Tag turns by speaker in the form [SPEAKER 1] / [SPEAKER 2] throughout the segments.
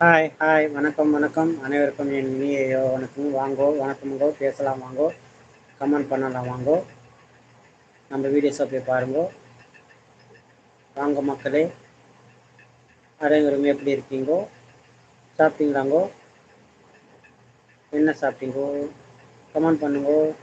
[SPEAKER 1] Hi hi வணக்கம் வணக்கம். அனைவருக்கும் என் இனிய வணக்கம் வாங்கோ வணக்கமுங்கோ. பேசலாம் வாங்கோ. கமெண்ட் பண்ணலாம் வாங்கோ. நம்ம வீடியோஸை போய் பாருங்கோ. வாங்க மக்களே. அனைவரும் எப்படி இருக்கீங்கோ? சாப்பிட்டீங்களாங்கோ? என்ன சாப்பிட்டீங்கோ? கமெண்ட் பண்ணுங்கோ.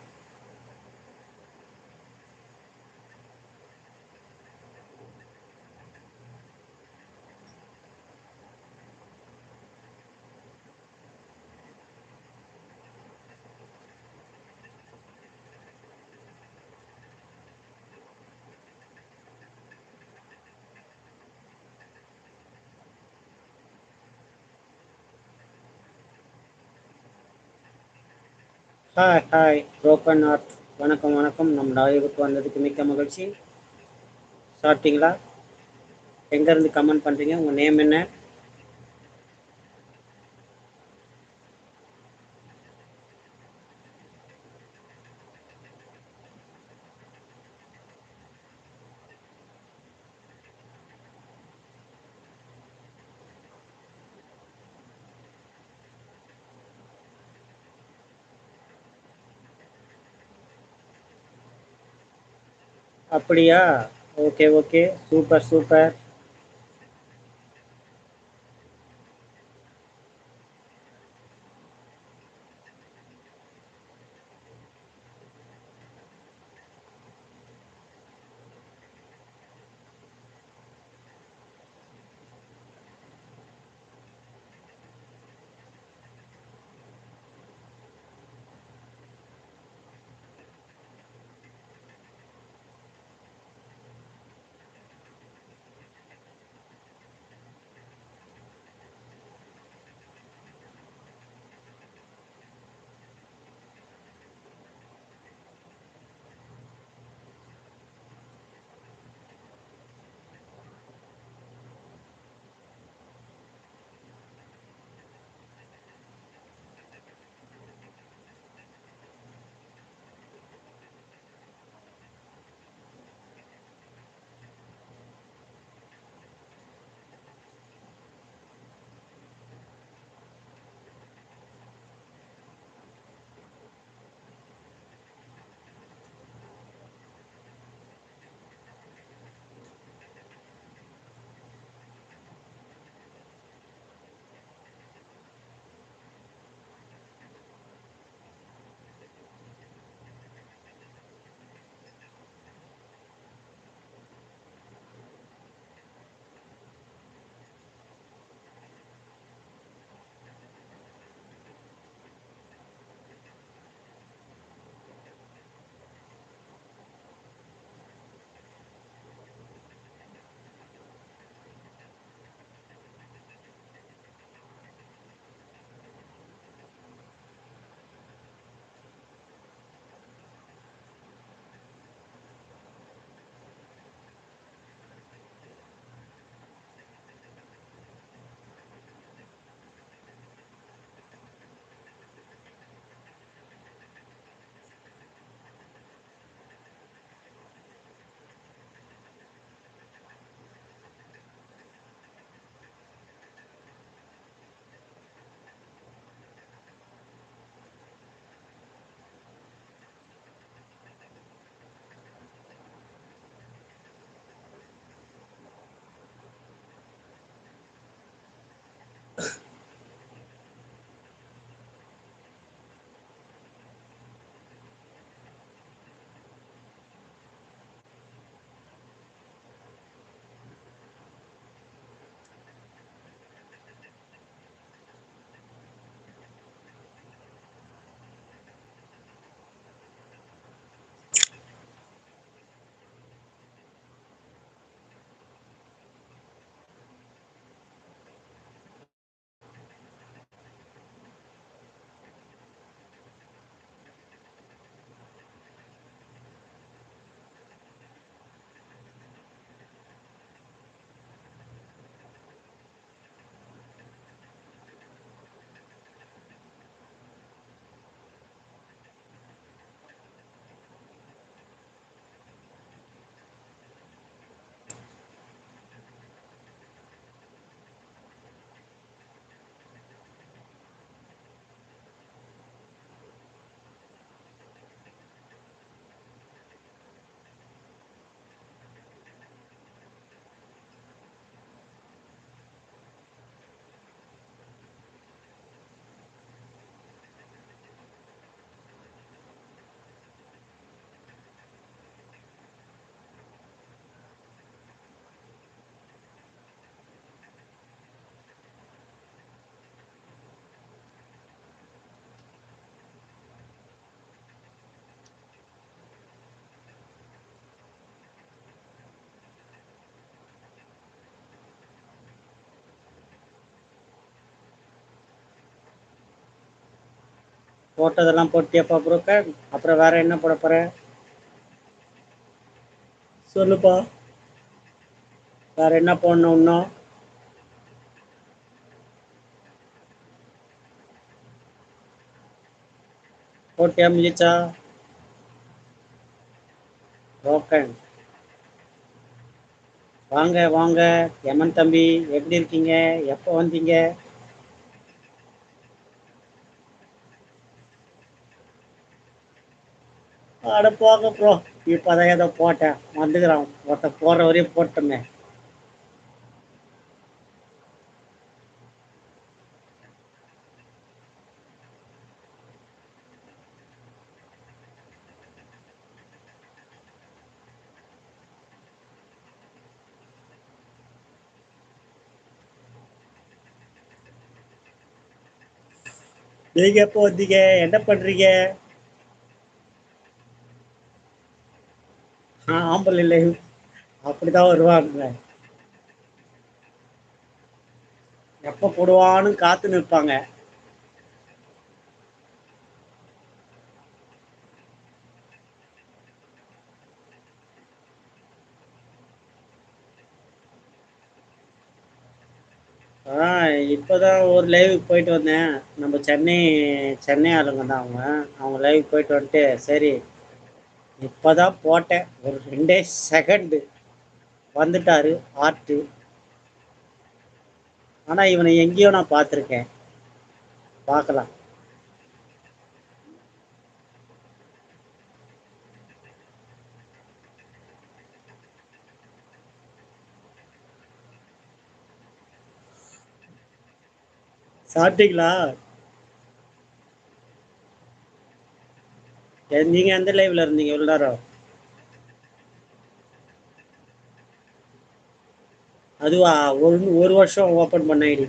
[SPEAKER 1] ஹாய் ஹாய் ப்ரோக்கன் ஆர்ட் வணக்கம் வணக்கம். நம்ம லைவுக்கு வந்ததுக்கு மிக்க மகிழ்ச்சி. சாப்பிட்டீங்களா? எங்கேருந்து கமெண்ட் பண்ணுறீங்க உங்கள் நேம் என்ன? அப்படியா? ஓகே ஓகே சூப்பர் சூப்பர் போட்டதெல்லாம் போட்டியாப்பா புரோக்கர்? அப்புறம் வேற என்ன போட போற? சொல்லுப்பா. வேற என்ன போடணும் இன்னும்? போட்டியா முடிச்சா ப்ரோக்கன் வாங்க வாங்க. யமன் தம்பி எப்படி இருக்கீங்க? எப்போ வந்தீங்க? அட போங்க ப்ரோ இப்போதான் ஏதோ போட்டேன். வந்துக்கிறான். ஒருத்த போடுற வரையும் போட்டோமே. நீங்க எப்போ வந்தீங்க? என்ன பண்றீங்க? சாம்பல் இல்லை. அப்படிதான் வருவாங்க. எப்ப போடுவான்னு காத்து நிற்பாங்க. ஆ இப்போதான் ஒரு லைவ் போயிட்டு வந்தேன். நம்ம சென்னை சென்னை ஆளுங்க தான் அவங்க அவங்க லைவ் போயிட்டு வந்துட்டு சரி இப்போதான் போட்டேன் ஒரு ரெண்டே செகண்டு வந்துட்டாரு ஆர்ட்டு ஆனா இவனை எங்கேயோ நான் பார்த்துருக்கேன். பார்க்கலாம். சாப்பிட்டீங்களா? நீங்கள் நீங்க எந்த லைவ்ல இருந்தீங்க இவ்வளவு நேரம் அதுவா ஒரு ஒரு வருஷம் ஓப்பன் பண்ண ஐடி.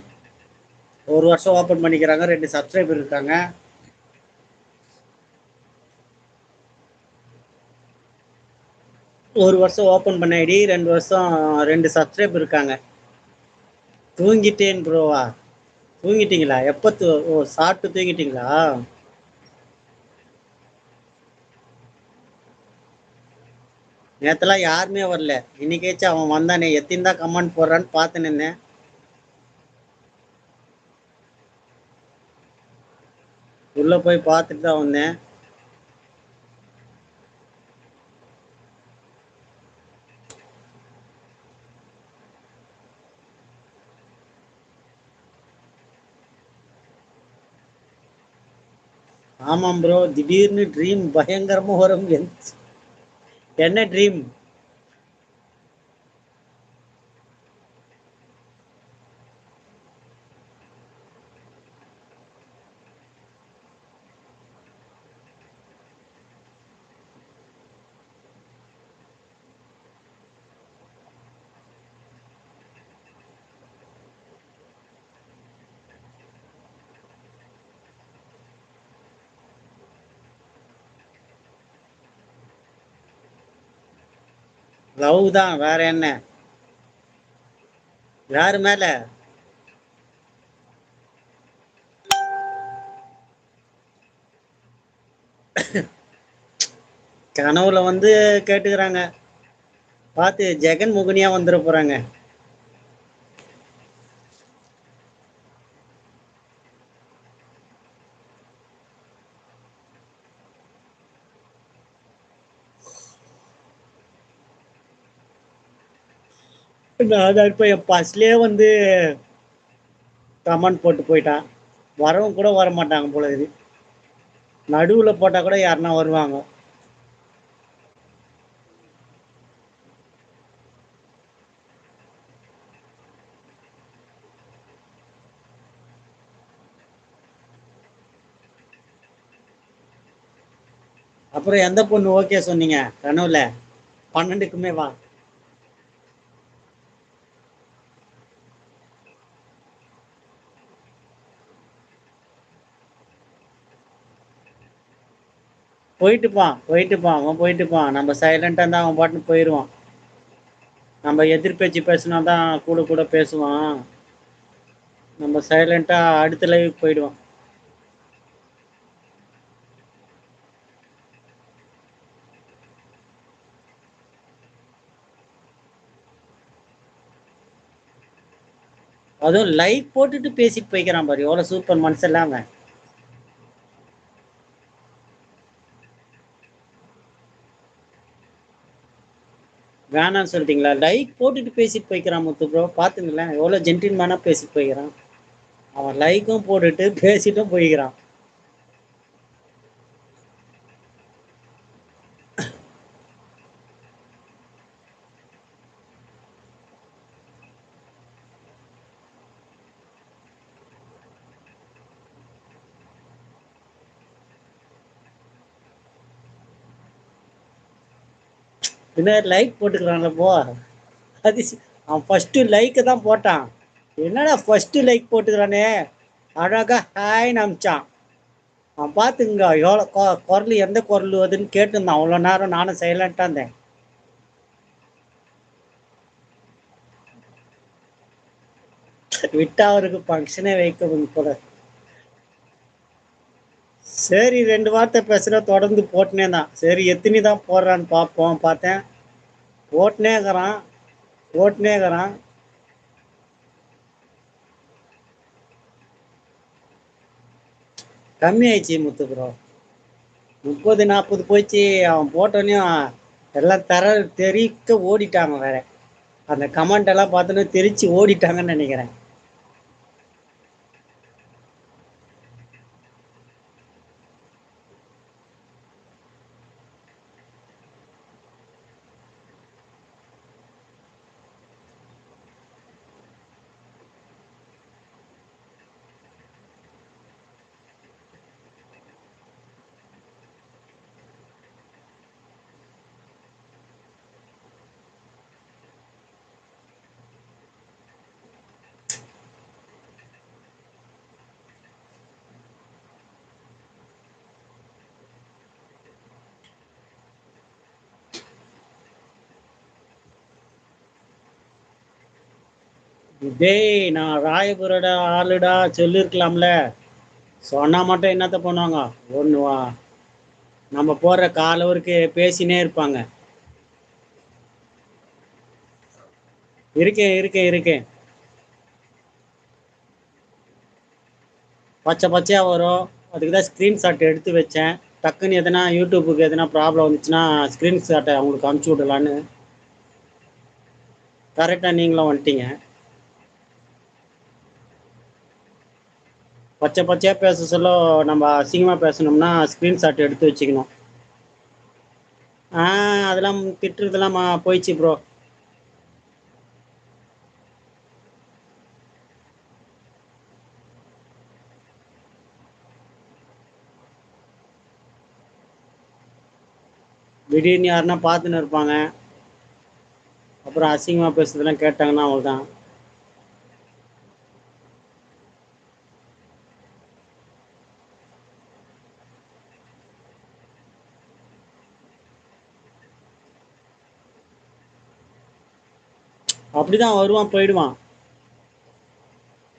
[SPEAKER 1] ஒரு வருஷம் ஓப்பன் பண்ணிக்கிறாங்க ரெண்டு சப்ஸ்கிரைபர் இருக்காங்க. ஒரு வருஷம் ஓப்பன் பண்ண ஐடி ரெண்டு வருஷம் ரெண்டு சப்ஸ்கிரைபர் இருக்காங்க. தூங்கிட்டேன் ப்ரோவா தூங்கிட்டீங்களா? எப்போ தூ ஓ சாப்பிட்டு தூங்கிட்டீங்களா? நேற்றுலாம் யாருமே வரல. இன்னைக்கேச்சு அவன் வந்தானே எத்தின் தான் கமெண்ட் போடுறான்னு பார்த்து நின்னேன். உள்ள போய் பார்த்துட்டு தான் வந்தேன். ஆமாம் ப்ரோ திடீர்னு ட்ரீம் பயங்கரமா வரும் என்ன ட்ரீம் லவ் தான் வேற என்ன? யாரு மேல? கனவுல வந்து கேட்டுக்கிறாங்க. பார்த்து ஜெகன் முகனியா வந்துட போறாங்க. நான் இப்போ என் பஸ்லேயே வந்து கமெண்ட் போட்டு போயிட்டான். வரவும் கூட வர மாட்டாங்க போல இது. நடுவில் போட்டால் கூட யாருன்னா வருவாங்க. அப்புறம் எந்த பொண்ணு ஓகே சொன்னீங்க? கனவுல பன்னெண்டுக்குமே வா. போயிட்டுப்பான் போயிட்டுப்பான் அவன் போயிட்டுப்பான் நம்ம சைலண்டாக இருந்தால் அவன் பாட்டுன்னு போயிடுவான் நம்ம எதிர்பேச்சு பேசினா தான் கூட கூட பேசுவான். நம்ம சைலண்ட்டாக அடுத்த லைவ் போயிடுவான். அதுவும் லைவ் போட்டுட்டு பேசிட்டு போய்க்கிறான் பாரு. எவ்வளோ சூப்பர் மனசு இல்லாமல் வேணாம்னு சொல்லிட்டீங்களா? லைக் போட்டுட்டு பேசிட்டு போய்க்கிறான் முத்து ப்ரோ பார்த்துங்களேன் எவ்வளோ ஜென்டில்மேனாக பேசிட்டு போய்க்கிறான். அவன் லைக்கும் போட்டுட்டு பேசிட்டும் போய்க்கிறான். பின்னாடி லைக் போட்டுக்கிறான்ல போ. அது அவன் ஃபஸ்ட்டு லைக்கு தான் போட்டான். என்னடா ஃபஸ்ட்டு லைக் போட்டுக்கிறானே? அழகா ஹாய்னு அமிச்சான் அவன் பார்த்துங்க எவ்வளோ குரல் எந்த குரல் வருதுன்னு கேட்டுருந்தான். அவ்வளோ நேரம் நானும் சைலண்டாக இருந்தேன். விட்டா அவருக்கு ஃபங்க்ஷனே வைக்க போல சரி ரெண்டு வார்த்தை பேசுகிற தொடர்ந்து போட்டுனே தான். சரி எத்தனை தான் போடுறான்னு பார்ப்போம் பார்த்தேன். போட்டுனே இருக்கிறான் போட்டுனே இருக்கிறான். கம்மி ஆயிடுச்சு முத்து ப்ரோ முப்பது நாற்பது போயிடுச்சு. அவன் போட்டோன்னே எல்லாம் தர தெரிக்க ஓடிட்டாங்க வேற. அந்த கமெண்ட் எல்லாம் பார்த்தோன்னே தெரிச்சு ஓடிட்டாங்கன்னு நினைக்கிறேன். டேய் நான் ராயபுரோட ஆளுடா சொல்லியிருக்கலாம்ல சொன்னா மட்டும் என்னத்த பண்ணுவாங்க? ஒன்று வா. நம்ம போடுற காலவருக்கு பேசினே இருப்பாங்க. இருக்கேன் இருக்கேன் இருக்கேன். பச்சை பச்சையாக வரும். அதுக்கு தான் ஸ்க்ரீன்ஷாட் எடுத்து வச்சேன். டக்குன்னு எதனா யூடியூப்புக்கு எதனா ப்ராப்ளம் வந்துச்சுன்னா ஸ்க்ரீன்ஷாட்டை அவங்களுக்கு அனுப்பிச்சி விடலான்னு. கரெக்டாக நீங்களும் வந்துட்டீங்க. பச்சை பச்சையாக பேச சொல்ல நம்ம அசிங்கமாக பேசணும்னா ஸ்க்ரீன்ஷாட் எடுத்து வச்சுக்கணும். ஆ அதெல்லாம் திட்டுறதெல்லாம் போயிடுச்சு ப்ரோ திடீர்னு யாருன்னா பார்த்துன்னு இருப்பாங்க. அப்புறம் அசிங்கமாக பேசுறதெல்லாம் கேட்டாங்கன்னா அவ்வளோதான் அப்படிதான் வருவான் போயிடுவான்.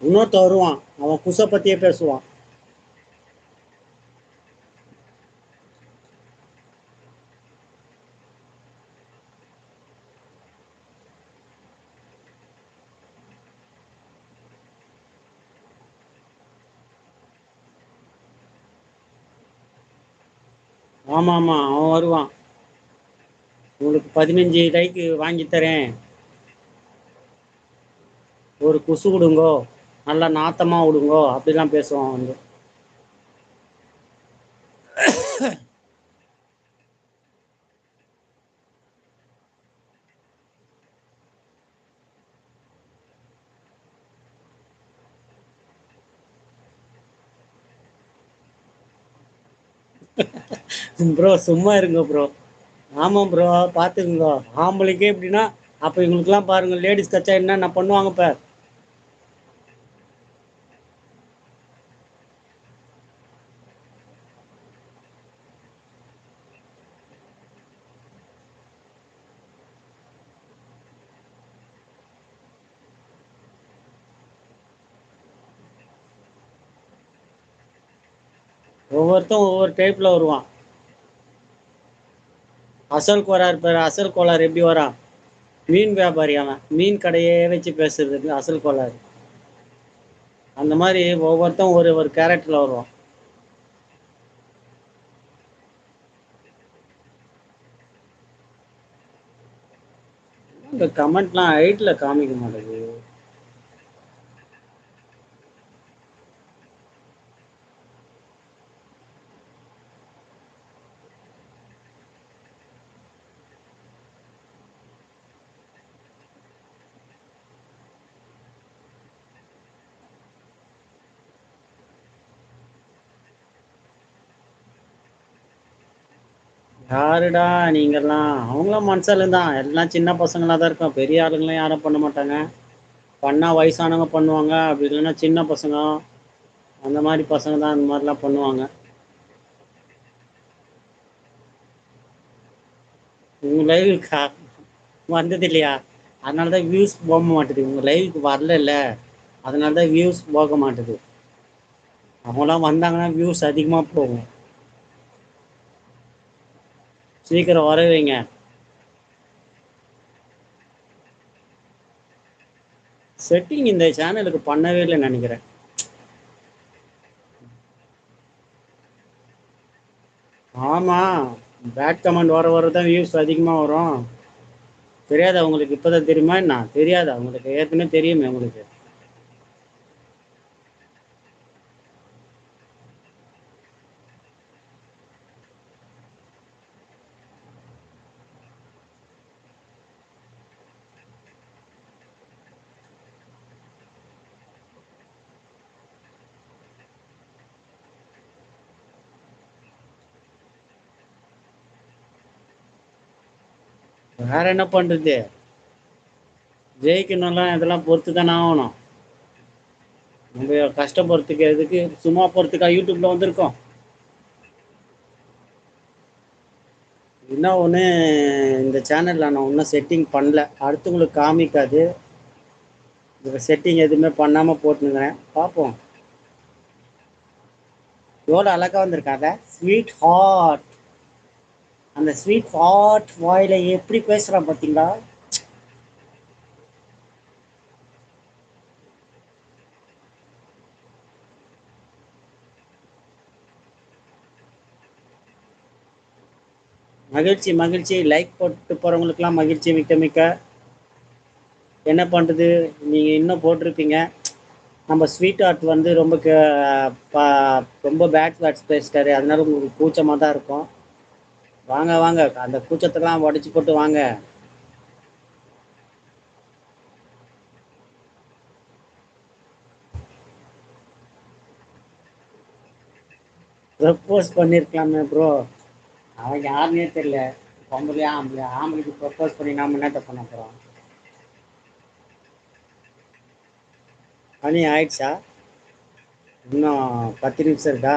[SPEAKER 1] இன்னொருத்த வருவான் அவன் குச பத்தியே பேசுவான். ஆமா ஆமா அவன் வருவான். உங்களுக்கு பதினஞ்சு லைக்கு வாங்கி தரேன். ஒரு குசு விடுங்கோ நல்லா நாத்தமா விடுங்கோ அப்படிலாம் பேசுவான் வந்து. ப்ரோ சும்மா இருங்க ப்ரோ ஆமாம் ப்ரோ பார்த்துக்குங்க. ஆம்பளைக்கே எப்படின்னா அப்போ இவங்களுக்குலாம் பாருங்க லேடிஸ் கச்சா என்ன பண்ணுவாங்க இப்போ ஒவ்வொருத்தன் ஒவ்வொரு டைப்ல வருவான். அசல் கோளாறு இருப்பாரு அசல் கோளாறு எப்படி வரான்? மீன் வியாபாரி அவன். மீன் கடையே வச்சு பேசுறது அசல் கோளாறு. அந்த மாதிரி ஒவ்வொருத்தரும் ஒரு ஒரு கேரக்டர்ல வருவான். இந்த கமெண்ட்லாம் ஹைட்டில் காமிக்க மாட்டேங்குது. யாருடா நீங்கெல்லாம்? அவங்களாம் மனுஷாலு தான். எல்லாம் சின்ன பசங்களாக தான் இருக்கும் பெரிய ஆளுங்களாம் யாரும் பண்ண மாட்டாங்க. பண்ணால் வயசானவங்க பண்ணுவாங்க. அப்படி இல்லைன்னா சின்ன பசங்க. அந்த மாதிரி பசங்க தான் அந்த மாதிரிலாம் பண்ணுவாங்க. உங்கள் லைவுக்கு வந்தது இல்லையா? அதனால தான் வியூஸ் போக மாட்டுது. உங்கள் லைவுக்கு வரல இல்லை அதனால தான் வியூஸ் போக மாட்டுது. அவங்களாம் வந்தாங்கன்னா வியூஸ் அதிகமாக போகும். சீக்கிரம் வர வைங்க. செட்டிங் இந்த சேனலுக்கு பண்ணவே இல்லைன்னு நினைக்கிறேன். ஆமா பேட் கமெண்ட் வர வர தான் வியூஸ் அதிகமாக வரும். தெரியாதா உங்களுக்கு இப்போதான் தெரியுமா? என்ன? தெரியாதா? உங்களுக்கு ஏற்கனவே தெரியுமே உங்களுக்கு. வேற என்ன பண்றது? ஜெயிக்கணும்லாம் இதெல்லாம் பொறுத்து தானே ஆகணும். நம்ம கஷ்டப்படுறதுக்கு எதுக்கு? சும்மா போறதுக்கா யூடியூப்ல வந்திருக்கோம். என்ன ஒன்று இந்த சேனலில் நான் ஒன்றும் செட்டிங் பண்ணல. அடுத்தவங்களுக்கு காமிக்காது. செட்டிங் எதுவுமே பண்ணாமல் போட்டுனுங்கிறேன் பார்ப்போம். எவ்வளோ அழகா வந்திருக்காங்க. ஸ்வீட் ஹார்ட் அந்த ஸ்வீட் ஹார்ட் வாயில எப்படி பேசுறான் பார்த்தீங்களா மகிழ்ச்சி மகிழ்ச்சி. லைக் போட்டு போறவங்களுக்குலாம் மகிழ்ச்சி மிக்க மிக்க. என்ன பண்றது? நீங்க இன்னும் போட்டிருப்பீங்க. நம்ம ஸ்வீட் ஆர்ட் வந்து ரொம்ப ரொம்ப பேட் வேர்ட்ஸ் பேசிட்டாரு. அதனால உங்களுக்கு கூச்சமாக தான் இருக்கும். வாங்க வாங்க. அந்த கூச்சத்தெல்லாம் உடச்சி போட்டு வாங்க. ப்ரப்போஸ் பண்ணிருக்கலாமே ப்ரோ அவன் யாருன்னே தெரியல. பொம்பளையா ஆம்பளையா? ஆம்பளைக்கு ப்ரப்போஸ் பண்ணி நாம என்னத்த பண்ண போறோம்? மணி ஆயிடுச்சா? இன்னும் பத்து நிமிஷம் இருக்கா?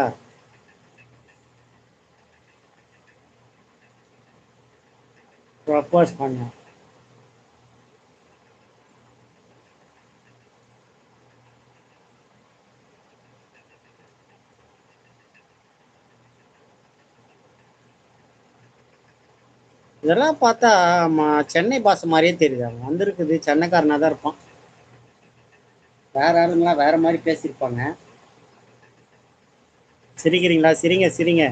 [SPEAKER 1] ப்ரப்போஸ் பண்ணேன் இதெல்லாம் பார்த்தா சென்னை பாஸ் மாதிரியே தெரியுது. அவன் வந்திருக்குது சென்னைக்காரனா தான் இருப்பான். வேற ஆளுங்களாம் வேற மாதிரி பேசியிருப்பாங்க. சிரிக்கிறீங்களா? சிரிங்க சிரிங்க.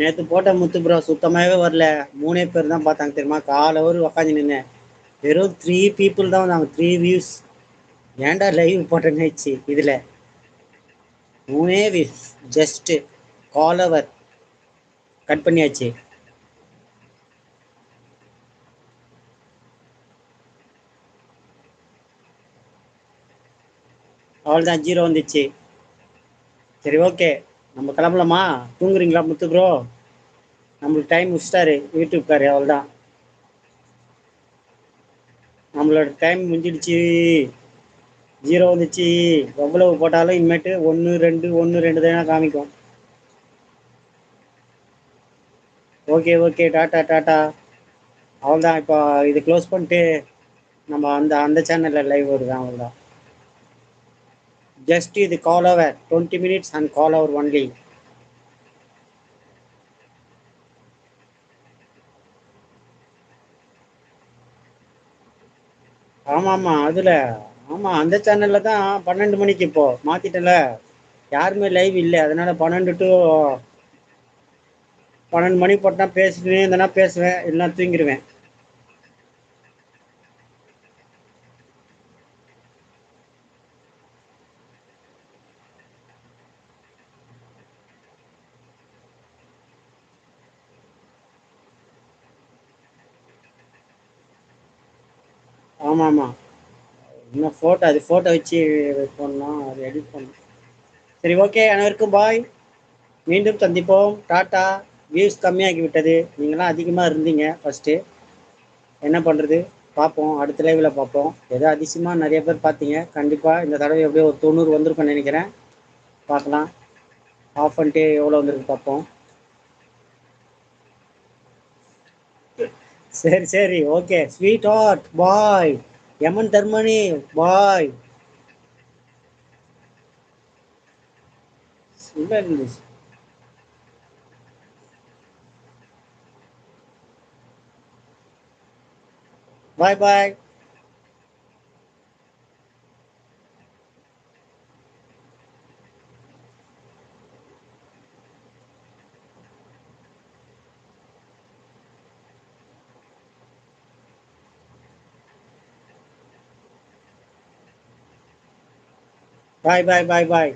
[SPEAKER 1] நேத்து போட்ட முத்து ப்ரோ சுத்தமாவே வரல. மூணே பேர் தான் பார்த்தாங்க தெரியுமா? கால ஒரு உக்காந்து நின்னேன் வெறும் த்ரீ பீப்புள் தான் வந்தாங்க. த்ரீ வியூஸ் ஏன்டா லைவ் போட்டேன்னு ஆச்சு இதுல. மூணே வியூஸ் ஜஸ்ட் கால் அவர் கட் பண்ணியாச்சு. அவ்வளோதான் ஜீரோ வந்துச்சு. சரி ஓகே நம்ம கிளம்பலாமா தூங்குறீங்களா முத்து ப்ரோ நம்மளுக்கு டைம் முடிச்சிட்டாரு. யூடியூப்காரு அவ்வளோதான் நம்மளோட டைம் முடிஞ்சிடுச்சு. ஜீரோ வந்துச்சு. எவ்வளவு போட்டாலும் இனிமேட்டு ஒன்று ரெண்டு ஒன்று ரெண்டு தானே காமிக்கும். ஓகே ஓகே டாட்டா டாட்டா அவ்வளோதான் இப்போ இது க்ளோஸ் பண்ணிட்டு நம்ம அந்த அந்த சேனலில் லைவ் வருது. அவ்வளோதான் ஜஸ்ட் இது கால் ஓவர் டுவெண்ட்டி மினிட்ஸ் அண்ட் கால் hour ஒன்லி ஆமா ஆமா அதில். ஆமாம் அந்த சேனலில் தான் பன்னெண்டு மணிக்கு இப்போ. மாற்றிட்டல யாருமே லைவ் இல்லை. அதனால பன்னெண்டு டு பன்னெண்டு மணி போட்டால் பேசிட்டு இருந்தேன்னா பேசுவேன் இல்லைன்னா தூங்கிடுவேன் ஆமாம். ஆமாம் இன்னும் ஃபோட்டோ அது ஃபோட்டோ வச்சு பண்ணோம் அது எடிட் பண்ணோம் சரி ஓகே அனைவருக்கும் பாய் மீண்டும் சந்திப்போம். டாட்டா வியூஸ் கம்மியாகி விட்டது. நீங்களாம் அதிகமாக இருந்தீங்க ஃபஸ்ட்டு என்ன பண்ணுறது பார்ப்போம். அடுத்த லைவில் பார்ப்போம். ஏதோ அதிசயமாக நிறைய பேர் பார்த்தீங்க. கண்டிப்பாக இந்த தடவை எப்படியோ ஒரு தொண்ணூறு வந்திருக்கும்னு நினைக்கிறேன். பார்க்கலாம். ஆஃப் பண்ணிட்டு எவ்வளோ வந்திருக்கு பார்ப்போம். சரி சரி. ஓகே ஸ்வீட் ஹார்ட் பாய் யமன் தர்மனி பாய் உள்ள இருந்துச்சு பாய் பாய் பாய் பாய் பாய் பாய்.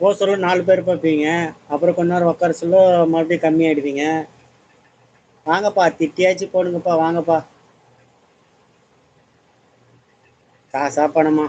[SPEAKER 1] போ சொல்ல நாலு பேர் பார்ப்பீங்க. அப்புறம் கொஞ்ச நேரம் உட்கார சொல்ல மறுபடியும் கம்மியாயிடுவீங்க. வாங்கப்பா திட்டியாச்சும் போடுங்கப்பா வாங்கப்பா. காசா பணமா